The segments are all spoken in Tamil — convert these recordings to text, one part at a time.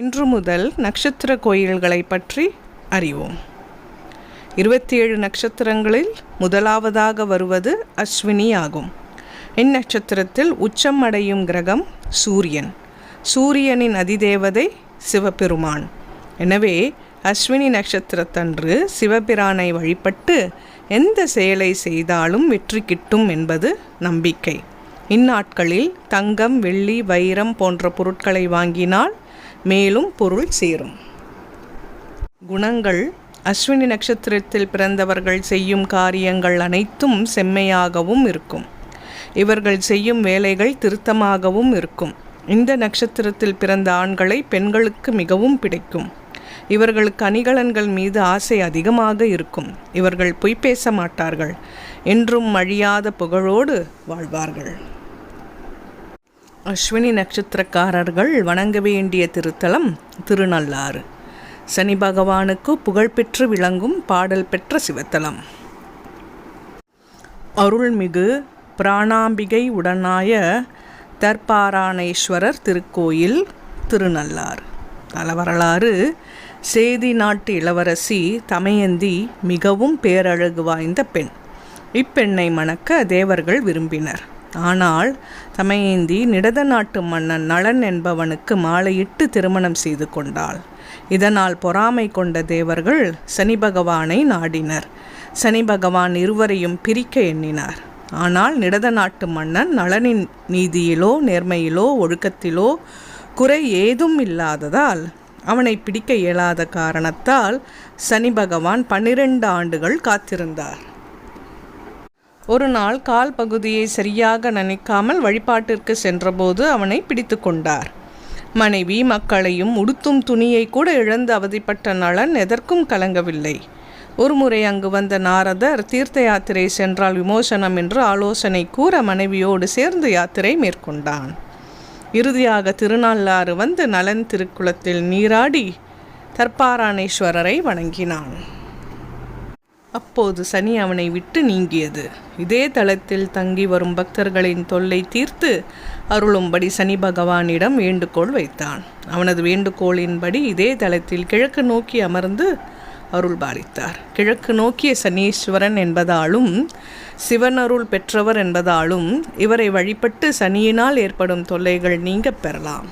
இன்று முதல் நட்சத்திர கோயில்களை பற்றி அறிவோம். இருபத்தி ஏழு நட்சத்திரங்களில் முதலாவதாக வருவது அஸ்வினி ஆகும் இந்நட்சத்திரத்தில் உச்சம் அடையும் கிரகம் சூரியன். சூரியனின் அதிதேவதை சிவபெருமான். எனவே அஸ்வினி நட்சத்திரத்தன்று சிவபிரானை வழிபட்டு எந்த செயலை செய்தாலும் வெற்றி கிட்டும் என்பது நம்பிக்கை. இந்நாட்களில் தங்கம் வெள்ளி வைரம் போன்ற பொருட்களை வாங்கினால் மேலும் பொருள் சேரும். குணங்கள் அஸ்வினி நட்சத்திரத்தில் பிறந்தவர்கள் செய்யும் காரியங்கள் அனைத்தும் செம்மையாகவும் இருக்கும். இவர்கள் செய்யும் வேலைகள் திருத்தமாகவும் இருக்கும். இந்த நட்சத்திரத்தில் பிறந்த ஆண்களை பெண்களுக்கு மிகவும் பிடிக்கும். இவர்களுக்கு அணிகலன்கள் மீது ஆசை அதிகமாக இருக்கும். இவர்கள் பொய் பேச மாட்டார்கள். என்றும் அழியாத புகழோடு வாழ்வார்கள். அஸ்வினி நட்சத்திரக்காரர்கள் வணங்க வேண்டிய திருத்தலம் திருநள்ளாறு. சனி பகவானுக்கு புகழ்பெற்று விளங்கும் பாடல் பெற்ற சிவத்தலம். அருள்மிகு பிராணாம்பிகை உடனாய தற்பாராணேஸ்வரர் திருக்கோயில் திருநள்ளாறு. தலவரலாறு சேதி நாட்டு இளவரசி தமயந்தி மிகவும் பேரழகு வாய்ந்த பெண். இப்பெண்ணை மணக்க தேவர்கள் விரும்பினர். ஆனால் தமையேந்தி நிடத நாட்டு மன்னன் நளன் என்பவனுக்கு மாலையிட்டு திருமணம் செய்து கொண்டாள். இதனால் பொறாமை கொண்ட தேவர்கள் சனி பகவானை நாடினர். சனி பகவான் இருவரையும் பிரிக்க எண்ணினார். ஆனால் நிடத நாட்டு மன்னன் நளனின் நீதியிலோ நேர்மையிலோ ஒழுக்கத்திலோ குறை ஏதும் இல்லாததால் அவனை பிடிக்க இயலாத காரணத்தால் சனி பகவான் பன்னிரண்டு ஆண்டுகள் காத்திருந்தார். ஒரு நாள் கால் பகுதியை சரியாக நினைக்காமல் வழிபாட்டிற்கு சென்றபோது அவனை பிடித்து கொண்டார். மனைவி மக்களையும் உடுத்தும் துணியை கூட இழந்து அவதிப்பட்ட நலன் எதற்கும் கலங்கவில்லை. ஒருமுறை அங்கு வந்த நாரதர் தீர்த்த யாத்திரை சென்றால் விமோசனம் என்று ஆலோசனை கூற மனைவியோடு சேர்ந்து யாத்திரை மேற்கொண்டான். இறுதியாக திருநாள்ளாறு வந்து நலன் திருக்குளத்தில் நீராடி தற்பாராணேஸ்வரரை வணங்கினான். அப்போது சனி அவனை விட்டு நீங்கியது. இதே தளத்தில் தங்கி வரும் பக்தர்களின் தொல்லை தீர்த்து அருளும்படி சனி பகவானிடம் வேண்டுகோள் வைத்தான். அவனது வேண்டுகோளின்படி இதே தளத்தில் கிழக்கு நோக்கி அமர்ந்து அருள் பாலித்தார். கிழக்கு நோக்கிய சனீஸ்வரன் என்பதாலும் சிவனருள் பெற்றவர் என்பதாலும் இவரை வழிபட்டு சனியினால் ஏற்படும் தொல்லைகள் நீங்க பெறலாம்.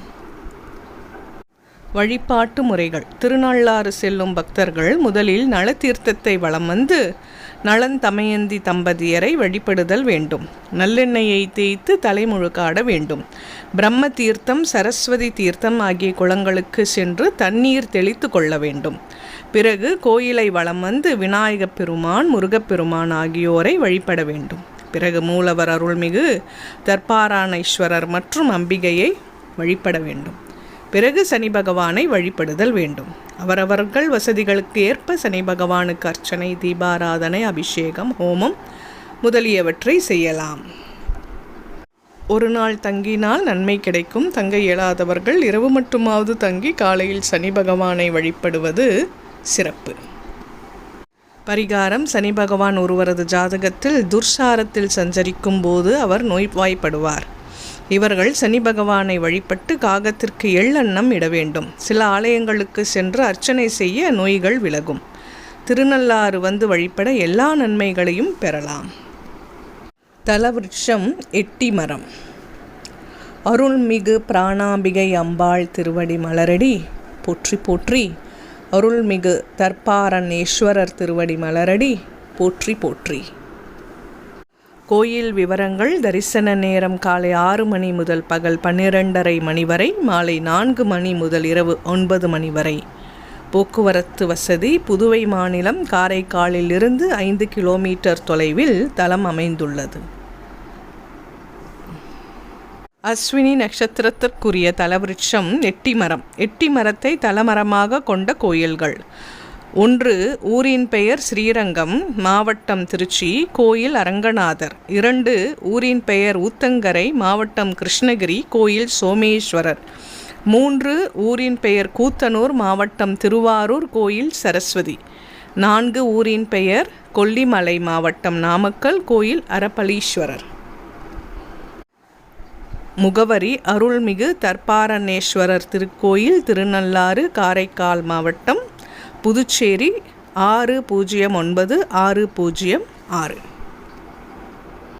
வழிபாட்டு முறைகள். திருநள்ளாறு செல்லும் பக்தர்கள் முதலில் நலத்தீர்த்தத்தை வலம் வந்து நலன் தமயந்தி தம்பதியரை வழிபடுதல் வேண்டும். நல்லெண்ணெயை தேய்த்து தலைமுழுக்காட வேண்டும். பிரம்ம தீர்த்தம் சரஸ்வதி தீர்த்தம் ஆகிய குளங்களுக்கு சென்று தண்ணீர் தெளித்து கொள்ள வேண்டும். பிறகு கோயிலை வலம் வந்து விநாயகப் பெருமான் முருகப்பெருமான் ஆகியோரை வழிபட வேண்டும். பிறகு மூலவர் அருள்மிகு தர்பாராணேஸ்வரர் மற்றும் அம்பிகையை வழிபட வேண்டும். பிறகு சனி பகவானை வழிபடுதல் வேண்டும். அவரவர்கள் வசதிகளுக்கு ஏற்ப சனி பகவானுக்கு அர்ச்சனை தீபாராதனை அபிஷேகம் ஹோமம் முதலியவற்றை செய்யலாம். ஒரு நாள் தங்கினால் நன்மை கிடைக்கும். தங்க இயலாதவர்கள் இரவு மட்டுமாவது தங்கி காலையில் சனி பகவானை வழிபடுவது சிறப்பு. பரிகாரம் சனி பகவான் ஒருவரது ஜாதகத்தில் துர்சாரத்தில் சஞ்சரிக்கும் போது அவர் நோய்வாய்ப்படுவார். இவர்கள் சனி பகவானை வழிபட்டு காகத்திற்கு எள்ளெண்ணம் இட வேண்டும். சில ஆலயங்களுக்கு சென்று அர்ச்சனை செய்ய நோய்கள் விலகும். திருநள்ளாறு வந்து வழிபட எல்லா நன்மைகளையும் பெறலாம். தலவிருட்சம் எட்டி மரம். அருள்மிகு பிராணாம்பிகை அம்பாள் திருவடி மலரடி போற்றி போற்றி. அருள்மிகு தற்பாரண்யேஸ்வரர் திருவடி மலரடி போற்றி போற்றி. கோயில் விவரங்கள் தரிசன நேரம் காலை ஆறு மணி முதல் பகல் பன்னிரெண்டரை மணி வரை மாலை நான்கு மணி முதல் இரவு ஒன்பது மணி வரை. போக்குவரத்து வசதி புதுவை மாநிலம் காரைக்காலில் இருந்து ஐந்து கிலோமீட்டர் தொலைவில் தளம் அமைந்துள்ளது. அஸ்வினி நட்சத்திரத்திற்குரிய தலவிருட்சம் எட்டி மரம் எட்டி மரத்தை தலமரமாக கொண்ட கோயில்கள். ஒன்று ஊரின் பெயர் ஸ்ரீரங்கம் மாவட்டம் திருச்சி கோயில் அரங்கநாதர். இரண்டு ஊரின் பெயர் ஊத்தங்கரை மாவட்டம் கிருஷ்ணகிரி கோயில் சோமேஸ்வரர். மூன்று ஊரின் பெயர் கூத்தனூர் மாவட்டம் திருவாரூர் கோயில் சரஸ்வதி. நான்கு ஊரின் பெயர் கொல்லிமலை மாவட்டம் நாமக்கல் கோயில் அரப்பளீஸ்வரர் முகவரி அருள்மிகு தர்பாரணேஸ்வரர் திருக்கோயில் திருநள்ளாறு காரைக்கால் மாவட்டம் புதுச்சேரி ஆறு பூஜ்ஜியம் ஒன்பது ஆறு பூஜ்ஜியம் ஆறு.